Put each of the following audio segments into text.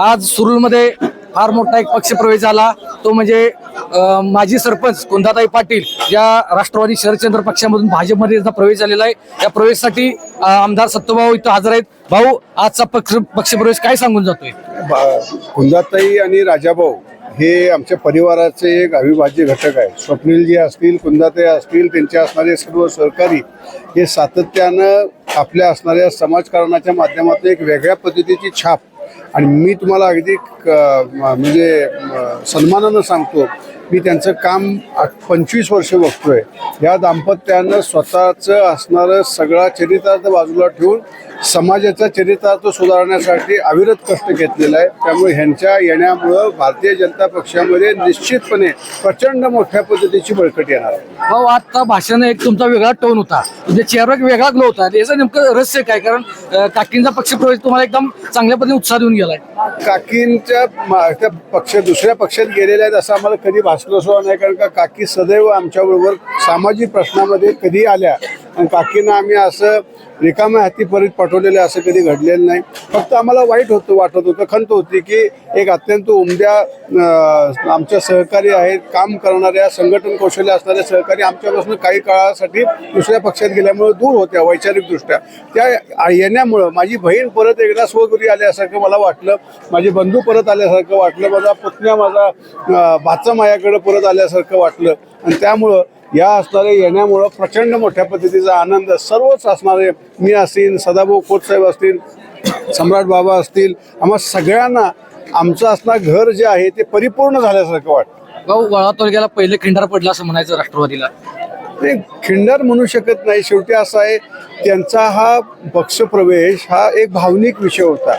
आज सुरूलमध्ये फार मोठा एक पक्षप्रवेश झाला. तो म्हणजे माजी सरपंच कुंदाताई पाटील या राष्ट्रवादी शरदचंद्र पक्षामधून भाजपमध्ये त्यांचा प्रवेश झालेला आहे. या प्रवेशासाठी आमदार सत्तभाऊ इथं हजर आहेत. भाऊ आजचा पक्ष पक्षप्रवेश काय सांगून जातोय? बा- कुंदाताई आणि राजाभाऊ हे आमच्या परिवाराचे एक अविभाज्य घटक आहेत स्वप्नीलजी असतील कुंदाताई असतील त्यांचे असणारे सर्व सहकारी हे सातत्यानं आपल्या असणाऱ्या समाजकारणाच्या माध्यमातून एक वेगळ्या पद्धतीची छाप आणि मी तुम्हाला अगदी म्हणजे सन्मानानं सांगतो मी त्यांचं काम पंचवीस वर्ष बघतोय. या दाम्पत्यानं स्वतःचं असणारं सगळा चरितार्थ बाजूला ठेवून समाजाचा चरितार्थ सुधारण्यासाठी अविरत कष्ट घेतलेलं आहे. त्यामुळे ह्यांच्या येण्यामुळं भारतीय जनता पक्षामध्ये निश्चितपणे प्रचंड मोठ्या पद्धतीची बळकटी येणार आहे. भाऊ आता भाषण एक तुमचा वेगळा टोन होता. चेहऱ्यावर एक वेगळा ग्लो होता. याचं नेमकं रहस्य काय? कारण काकींचा पक्षप्रवेश तुम्हाला एकदम चांगल्या पद्धतीने उत्साह देऊन गेलाय. काकींच्या पक्ष दुसऱ्या पक्षात गेलेल्या आहेत असं आम्हाला कधी भासलं सुद्धा नाही कारण का काकी सदैव आमच्याबरोबर सामाजिक प्रश्नामध्ये कधी आल्या? आणि काकींना आम्ही असं रिकाम्या हाती परत पाठवलेलं असं कधी घडलेलं नाही. फक्त आम्हाला वाईट होतं वाटत होतं खंत होती की एक अत्यंत उमद्या आमच्या सहकारी आहेत काम करणाऱ्या संघटन कौशल्य असणाऱ्या सहकारी आमच्यापासून काही काळासाठी दुसऱ्या पक्षात गेल्यामुळे दूर होत्या वैचारिकदृष्ट्या. त्या येण्यामुळं माझी बहीण परत एकदा स्वगुरी आल्यासारखं मला वाटलं माझे बंधू परत आल्यासारखं वाटलं माझा पुतण्या माझा भाचा माझ्याकडं परत आल्यासारखं वाटलं. आणि त्यामुळं या असणाऱ्या येण्यामुळं प्रचंड मोठ्या पद्धतीचा आनंद सर्वच असणारे मी असतील सदाभाऊ खोतसाहेब असतील सम्राट बाबा असतील आम्हा सगळ्यांना आमचं असणार घर जे आहे ते परिपूर्ण झाल्यासारखं वाटतं. भाऊ वळा तालुक्याला पहिले खिंडार पडला असं म्हणायचं राष्ट्रवादीला. ते खिंडार म्हणू शकत नाही. शेवटी असं आहे त्यांचा हा पक्षप्रवेश हा एक भावनिक विषय होता.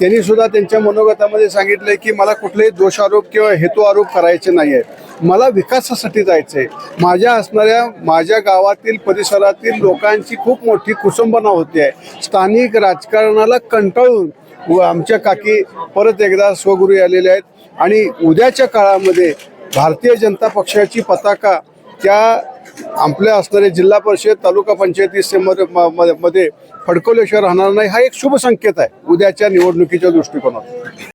त्यांनी सुद्धा त्यांच्या मनोगतामध्ये सांगितलंय की मला कुठलेही दोषारोप किंवा हेतू आरोप करायचे नाही आहेत मला विकासासाठी जायचं आहे माझ्या असणाऱ्या माझ्या गावातील परिसरातील लोकांची खूप मोठी कुसंबना होती आहे. स्थानिक राजकारणाला कंटाळून व आमच्या काकी परत एकदा स्वगुरू आलेले आहेत. आणि उद्याच्या काळामध्ये भारतीय जनता पक्षाची पताका त्या आपल्या असणारे जिल्हा परिषद तालुका पंचायती म- म- मध्ये फडकवल्याशिवाय राहणार नाही हा एक शुभ संकेत आहे उद्याच्या निवडणुकीच्या दृष्टिकोनात